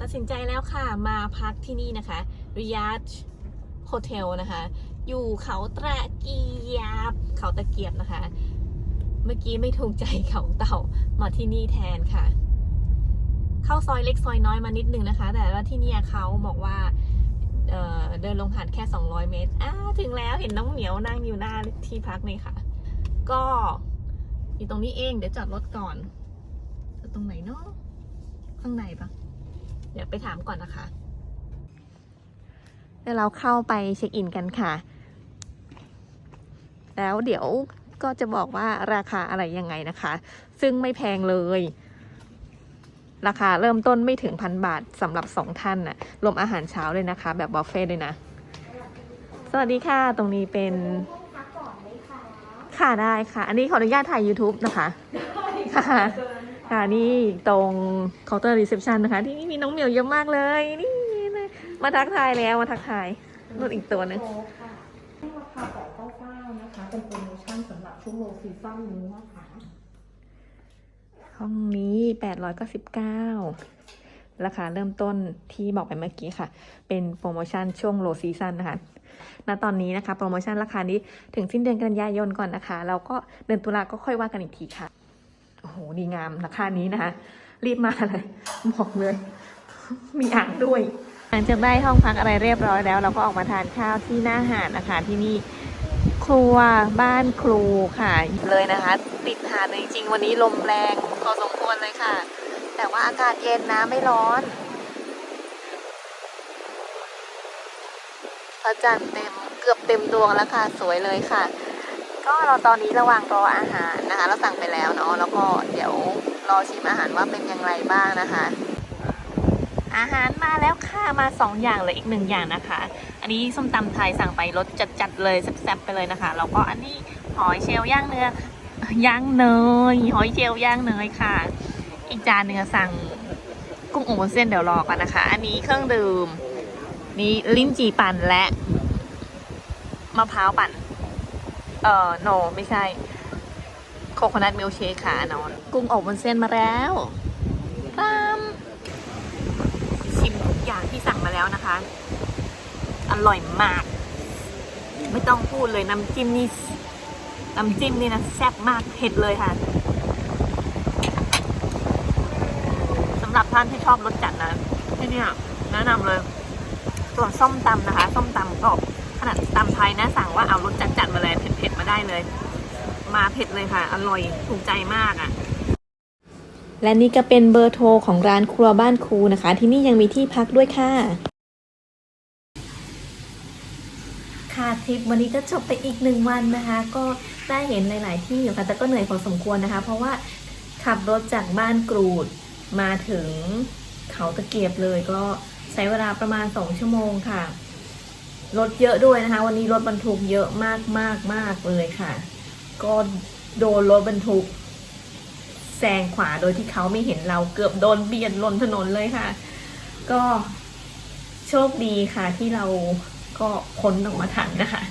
ตัดสินใจแล้วค่ะมาพักที่นี่นะคะริยาชโฮเทลนะคะ อยู่เขาตะเกียบ เขาตะเกียบนะคะ เมื่อกี้ไม่ถูกใจเขาเต่ามาที่นี่แทนค่ะ เข้าซอยเล็กซอยน้อยมานิดนึงนะคะ แต่ว่าที่นี่เขาบอกว่าเเดินลงหาดแค่ 200 เมตรอ้าถึงแล้วเห็นน้องเหมียวนั่งอยู่หน้าที่พักนี่ค่ะ ก็อยู่ตรงนี้เองเดี๋ยวจอดรถก่อนจะตรงไหนเนาะข้างในปะ เดี๋ยวไปถามก่อนนะคะเดี๋ยวเราเข้าไปเช็คอินกันค่ะ แล้วเดี๋ยวก็จะบอกว่าราคาอะไรยังไงนะคะ ซึ่งไม่แพงเลย ราคาเริ่มต้นไม่ถึงพันบาทสำหรับสองท่านน่ะรวมอาหารเช้าเลยนะคะ แบบบุฟเฟ่ต์เลยนะ สวัสดีค่ะ ตรงนี้เป็น ค่ะได้ค่ะ อันนี้ขออนุญาตถ่าย YouTube นะคะค่ะ ค่ะนี่ตรงเคาน์เตอร์รีเซพชันนะคะที่นี่มีน้องเหมียวเยอะมากเลย นี่เลยมาทักทายแล้วมาทักทายนู่นอีกตัวหนึงโค้กค่ะราคา899นะคะ เป็นโปรโมชั่นสำหรับช่วงโลซีซั่นนี้นะคะห้องนี้899ราคาเริ่มต้นที่บอกไปเมื่อกี้ค่ะ เป็นโปรโมชั่นช่วงโลซีซันนะคะ ณ ตอนนี้นะคะ โปรโมชั่นราคานี้ถึงสิ้นเดือนกันยายนก่อนนะคะ แล้วก็เดือนตุลาก็ค่อยว่ากันอีกทีค่ะ โอ้โหดีงามราคานี้นะคะ รีบมาเลยบอกเลย มีอ่างด้วยหลังจากได้ห้องพักอะไรเรียบร้อยแล้ว เราก็ออกมาทานข้าวที่หน้าหาดนะคะที่นี่ครัวบ้านครูค่ะ เลยนะคะ ติดหาดเลยจริง ๆ วันนี้ลมแรงพอสมควรเลยค่ะ แต่ว่าอากาศเย็นนะไม่ร้อนพระจันทร์เต็มเกือบเต็มดวงแล้วค่ะ สวยเลยค่ะ ก็เราตอนนี้ระหว่างรออาหารนะคะ เราสั่งไปแล้วเนาะแล้วก็เดี๋ยวรอชิมอาหารว่าเป็นอย่างไรบ้างนะคะ อาหารมาแล้วค่ะมาสองอย่างเลยอีกหนึ่งอย่างนะคะ อันนี้ส้มตำไทยสั่งไปรสจัดๆเลยแซ่บๆไปเลยนะคะแล้วก็อันนี้หอยเชลล์ย่างเนื้อย่างเนยหอยเชลล์ย่างเนยค่ะ อีกจานหนึ่งอสั่งกุ้งอบวุ้นเส้นเดี๋ยวรอกันนะคะ อันนี้เครื่องดื่ม นี่ลิ้นจี่ปั่นและมะพร้าวปั่น เอ่อโนไม่ใช่ โคโคนัทมิลเชคค่ะนอน กุ้งอบบนเส้นมาแล้วตามชิมทุกอย่างที่สั่งมาแล้วนะคะ อร่อยมาก ไม่ต้องพูดเลยน้ำจิ้มนี่น้ำจิ้มนี่นะแซ่บมากเผ็ดเลยค่ะสำหรับท่านที่ชอบรสจัดนะที่เนี่ยแนะนำเลย ส่วนส้มตำนะคะ ส้มตำก็ข นาดตำไทยนะ สั่งว่าเอารสจัดๆมาเลยเผ็ดๆมาได้เลย มาเผ็ดเลยค่ะ อร่อยถูกใจมากอะและนี่ก็เป็นเบอร์โทรของร้านครัวบ้านครูนะคะ ที่นี่ยังมีที่พักด้วยค่ะ ค่ะทริปวันนี้ก็จบไปอีกหนึ่งวันนะคะ ก็ได้เห็นหลาย ๆ ที่อยู่ค่ะแต่ก็เหนื่อยพอสมควรนะคะ เพราะว่าขับรถจากบ้านกรูดมาถึงเขาตะเกียบเลยก็ใช้เวลาประมาณ 2 ชั่วโมงค่ะ รถเยอะด้วยนะคะ วันนี้รถบรรทุกเยอะมากมากมากเลยค่ะ ก็โดนรถบรรทุกแซงขวาโดยที่เขาไม่เห็นเราเกือบโดนเบียดลนถนนเลยค่ะ ก็โชคดีค่ะที่เราก็พ้นออกมาทันนะคะ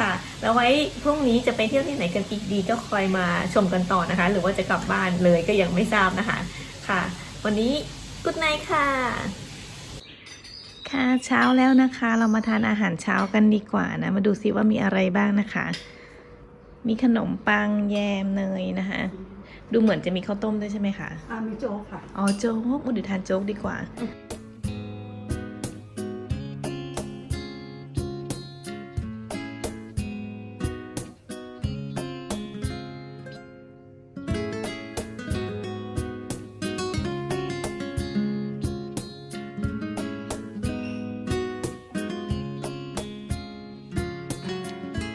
ค่ะ แล้วไว้พรุ่งนี้จะไปเที่ยวที่ไหนกันอีกดีก็คอยมาชมกันต่อนะคะ หรือว่าจะกลับบ้านเลยก็ยังไม่ทราบนะคะ ค่ะ วันนี้กุ๊ดไนค่ะ ค่ะเช้าแล้วนะคะ เรามาทานอาหารเช้ากันดีกว่านะ มาดูซิว่ามีอะไรบ้างนะคะ มีขนมปังแยมเนยนะคะ ดูเหมือนจะมีข้าวต้มด้วยใช่ไหมคะอามิโจ๊กค่ะ อ๋อโจ๊กอุดยวทานโจ๊กดีกว่า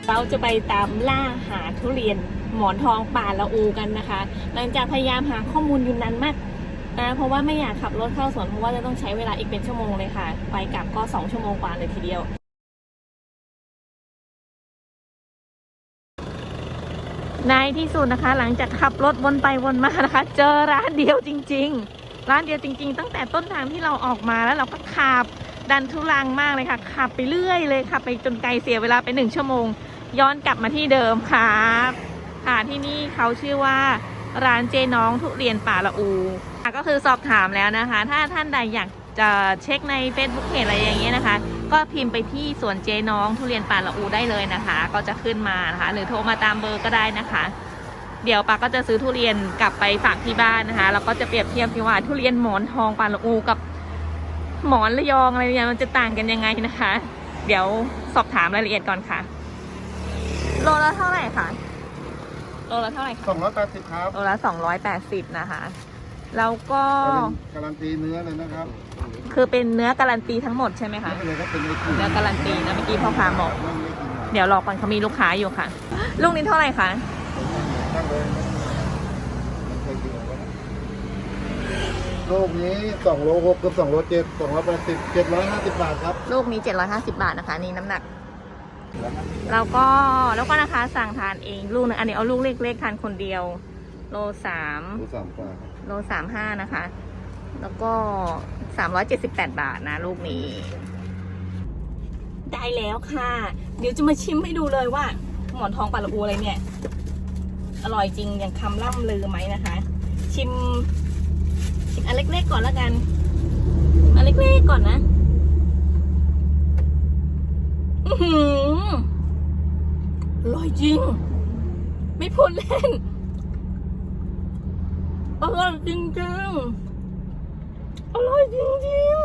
เราจะไปตามล่าหาทุเรียนหมอนทองป่าละอูกันนะคะ หลังจากพยายามหาข้อมูลอยู่นานมากนะเพราะว่าไม่อยากขับรถเข้าสวนเพราะว่าจะต้องใช้เวลาอีกเป็นชั่วโมงเลยค่ะ ไปกลับก็ 2 ชั่วโมงกว่าเลยทีเดียวในที่สุดนะคะ หลังจากขับรถวนไปวนมานะคะ เจอร้านเดียวจริง ๆ ร้านเดียวจริง ๆ ตั้งแต่ต้นทางที่เราออกมาแล้วเราก็ขับดันทุลังมากเลยค่ะขับไปเรื่อยเลยขับไปจนไกลเสียเวลาไปหนึ่งชั่วโมง ย้อนกลับมาที่เดิมครับค่ะที่นี่เขาชื่อว่าร้านเจน้องทุเรียนป่าละอูค่ะก็คือสอบถามแล้วนะคะ ถ้าท่านใดอยากจะเช็คใน Facebook เพจอะไรอย่างเงี้ยนะคะ ก็พิมพ์ไปที่สวนเจน้องทุเรียนป่าละอูได้เลยนะคะ ก็จะขึ้นมานะคะ หรือโทรมาตามเบอร์ก็ได้นะคะ เดี๋ยวปาก็จะซื้อทุเรียนกลับไปฝากที่บ้านนะคะแล้วก็จะเปรียบเทียบที่ว่าทุเรียนหมอนทองป่าละอูกับหมอนระยองอะไรเนี่ยมันจะต่างกันยังไงนะคะ เดี๋ยวสอบถามรายละเอียดก่อนค่ะ โลละเท่าไหร่คะโลละเท่าไหร่คะสองร้อยแปดสิบครับโลละ280นะคะแล้วก็การันตีเนื้อเลยนะครับ คือเป็นเนื้อการันตีทั้งหมดใช่ไหมคะไม่เลยก็เป็นไอติมเนื้อการันตีนะเมื่อกี้พ่อค้าบอกไม่ไม่กินหรอกเดี๋ยวรอก่อนเขามีลูกค้าอยู่ค่ะ ลูกนี้เท่าไหร่คะตั้งเลยไม่เคยกินหรอกวะโลกนี้สองโลหกกับสองโลเจ็ดสองร้อยแปดสิบเจ็ดร้อยห้าสิบบาทครับ ลูกนี้750บาทนะคะ นี่น้ำหนัก แล้วก็แล้วก็นะคะสั่งทานเองลูกหนึงอันนี้เอาลูกเล็กๆทานคนเดียว โลสามโลสามกว่าครับโลสามห้านะคะ แล้วก็สามร้อยเจ็ดสิบแปดบาทนะลูกนี้ ได้แล้วค่ะ เดี๋ยวจะมาชิมให้ดูเลยว่า หมอนทองปลาละอูอะไรเนี่ย อร่อยจริงอย่างคำล่ำลือไหมนะคะ ชิมชิมอันเล็กๆก่อนแล้วกันอันเล็กๆก่อนนะ อือหืออ ร่อยจริง ไม่พูดเล่น อร่อยจริงจริงอร่อยจริงจริง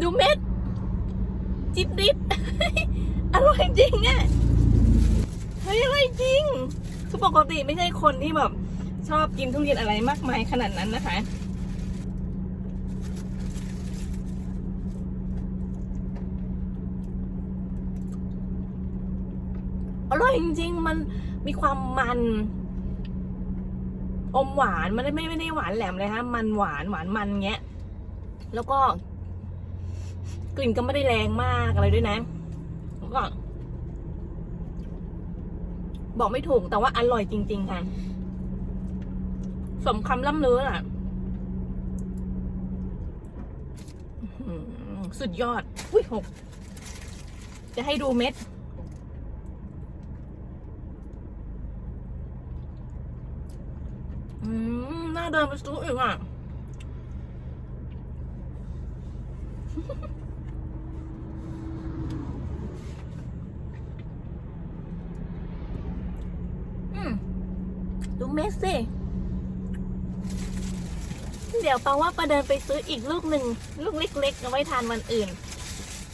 ดูเม็ด จิบดิบอร่อยจริงอะเฮ้ยอร่อยจริง คือปกติไม่ใช่คนที่แบบ ชอบกินทุเรียนอะไรมากมายขนาดนั้นนะคะ อร่อยจริงๆ มันมีความมัน อมหวานมันไม่ไม่ได้หวานแหลมเลยฮะ มันหวานหวานมันเงี้ย แล้วก็ กลิ่นก็ไม่ได้แรงมากอะไรด้วยนะแล้วก็บอกไม่ถูกแต่ว่าอร่อยจริง ๆ ค่ะ สมคำล่ำลืออะอื้อหือสุดยอด อุ้ยหก จะให้ดูเม็ด อืม น่าเดินไปซื้ออีกอะ อืม ดูเมสสิเดี๋ยวปาว่าปาเดินไปซื้ออีกลูกหนึ่งลูกเล็กๆเอาไว้ทานวันอื่น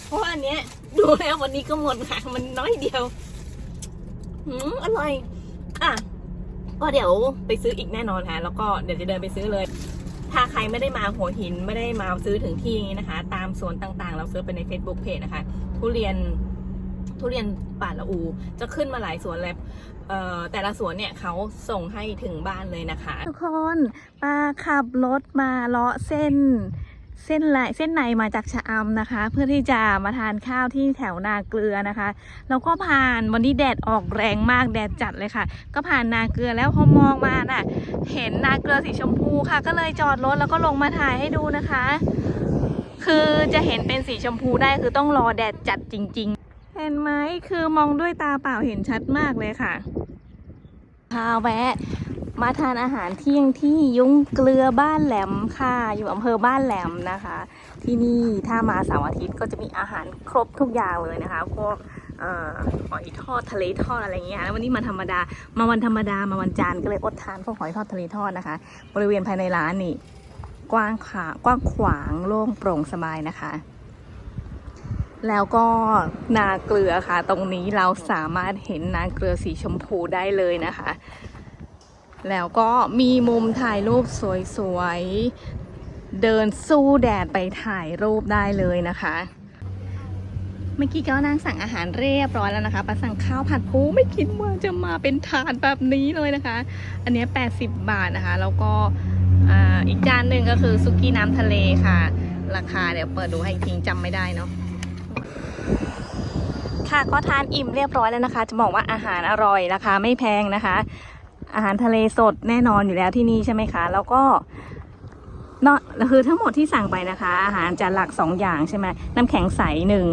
เพราะอันเนี้ย ดูแล้ววันนี้ก็หมดค่ะมันน้อยเดียวอืมอร่อยอะก็เดี๋ยวไปซื้ออีกแน่นอนค่ะแล้วก็เดี๋ยวจะเดินไปซื้อเลย ถ้าใครไม่ได้มาหัวหินไม่ได้มาซื้อถึงที่นี้นะคะ ตามสวนต่างๆ เราซื้อไปใน Facebook Page นะคะทุเรียน ทุเรียนป่าละอูจะขึ้นมาหลายสวนเลยเอ่อแต่ละสวนเนี่ยเขาส่งให้ถึงบ้านเลยนะคะ ทุกคนปาขับรถมาเลาะเส้น เส้นไหลเส้นในมาจากชะอำนะคะ เพื่อที่จะมาทานข้าวที่แถวนาเกลือนะคะ แล้วก็ผ่านวันนี้แดดออกแรงมากแดดจัดเลยค่ะ ก็ผ่านนาเกลือแล้วพอมองมาน่ะ เห็นนาเกลือสีชมพูค่ะ ก็เลยจอดรถแล้วก็ลงมาถ่ายให้ดูนะคะ คือจะเห็นเป็นสีชมพูได้คือต้องรอแดดจัดจริง ๆ เห็นไหมคือมองด้วยตาเปล่าเห็นชัดมากเลยค่ะ พาแวะ มาทานอาหารเที่ยงที่ยุ้งเกลือบ้านแหลมค่ะ อยู่อำเภอบ้านแหลมนะคะ ที่นี่ถ้ามาเสาร์อาทิตย์ก็จะมีอาหารครบทุกอย่างเลยนะคะ พวกหอยทอดทะเลทอดอะไรอย่างเงี้ยแล้ววันนี้มาธรรมดา มาวันธรรมดามาวันจันทร์ก็เลยอดทานพวกหอยทอดทะเลทอดนะคะ บริเวณภายในร้านนี่กว้างขากว้างขวางโล่งโปร่งสบายนะคะ แล้วก็นาเกลือค่ะ ตรงนี้เราสามารถเห็นนาเกลือสีชมพูได้เลยนะคะ แล้วก็มีมุมถ่ายรูปสวยๆ เดินสู้แดดไปถ่ายรูปได้เลยนะคะ เมื่อกี้ก็นางสั่งอาหารเรียบร้อยแล้วนะคะปาสั่งข้าวผัดปูไม่คิดว่าจะมาเป็นถาดแบบนี้เลยนะคะ อันนี้ 80 บาทนะคะ แล้วก็อีกจานหนึ่งก็คือซุกี้น้ำทะเลค่ะ ราคาเดี๋ยวเปิดดูให้ทิ้งจำไม่ได้เนาะ ค่ะก็ทานอิ่มเรียบร้อยแล้วนะคะ จะบอกว่าอาหารอร่อยราคาไม่แพงนะคะ อาหารทะเลสดแน่นอนอยู่แล้วที่นี่ใช่ไหมคะ แล้วก็เนาะคือทั้งหมดที่สั่งไปนะคะ อาหารจานหลักสองอย่างใช่ไหมน้ำแข็งใสหนึ่ง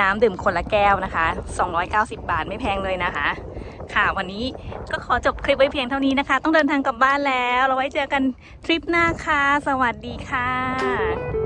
น้ำดื่มคนละแก้วนะคะ 290 บาทไม่แพงเลยนะคะ ค่ะวันนี้ก็ขอจบคลิปไว้เพียงเท่านี้นะคะ ต้องเดินทางกลับบ้านแล้ว เราไว้เจอกันทริปหน้าค่ะ สวัสดีค่ะ